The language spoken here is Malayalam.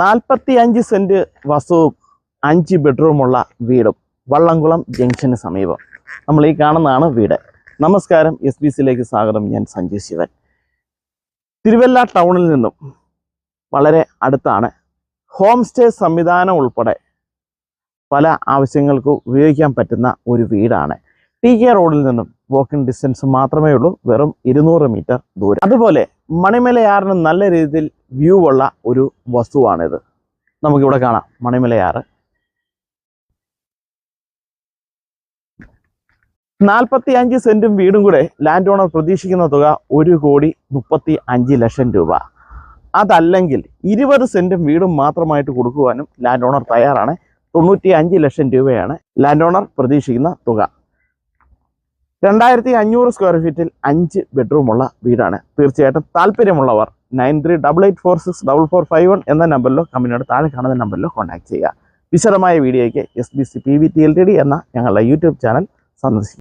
നാൽപ്പത്തി അഞ്ച് സെന്റ് വസവും അഞ്ച് ബെഡ്റൂമുള്ള വീടും വള്ളംകുളം ജംഗ്ഷന് സമീപം. നമ്മൾ ഈ കാണുന്നതാണ് വീട്. നമസ്കാരം. എസ് ബി സിയിലേക്ക് സ്വാഗതം. ഞാൻ സഞ്ജു ശിവൻ. തിരുവല്ല ടൗണിൽ നിന്നും വളരെ അടുത്താണ് ഹോം സ്റ്റേ സംവിധാനം ഉൾപ്പെടെ പല ആവശ്യങ്ങൾക്കും ഉപയോഗിക്കാൻ പറ്റുന്ന ഒരു വീടാണ്. ടി കെ റോഡിൽ നിന്നും വോക്കിംഗ് ഡിസ്റ്റൻസ് മാത്രമേ ഉള്ളൂ. വെറും ഇരുന്നൂറ് മീറ്റർ ദൂരം. അതുപോലെ മണിമലയാറിന് നല്ല രീതിയിൽ വ്യൂ ഉള്ള ഒരു വസ്തുവാണിത്. നമുക്കിവിടെ കാണാം. മണിമലയാറ്. നാൽപ്പത്തി അഞ്ച് സെന്റും വീടും കൂടെ ലാൻഡ് ഓണർ പ്രതീക്ഷിക്കുന്ന തുക ഒരു കോടി മുപ്പത്തി അഞ്ച് ലക്ഷം രൂപ. അതല്ലെങ്കിൽ ഇരുപത് സെന്റും വീടും മാത്രമായിട്ട് കൊടുക്കുവാനും ലാൻഡ് ഓണർ തയ്യാറാണ്. തൊണ്ണൂറ്റി അഞ്ച് ലക്ഷം രൂപയാണ് ലാൻഡ് ഓണർ പ്രതീക്ഷിക്കുന്ന തുക. രണ്ടായിരത്തി അഞ്ഞൂറ് സ്ക്വയർ ഫീറ്റിൽ അഞ്ച് ബെഡ്റൂമുള്ള വീടാണ്. തീർച്ചയായിട്ടും താല്പര്യമുള്ളവർ nine three double eight four six double four five one എന്ന നമ്പറിലോ കമ്പനിയുടെ താഴെ കാണുന്ന നമ്പറിലോ കോൺടാക്ട് ചെയ്യുക. വിശദമായ വീഡിയോയ്ക്ക് S B C P V T L T D എന്ന ഞങ്ങളുടെ യൂട്യൂബ് ചാനൽ സന്ദർശിക്കുക.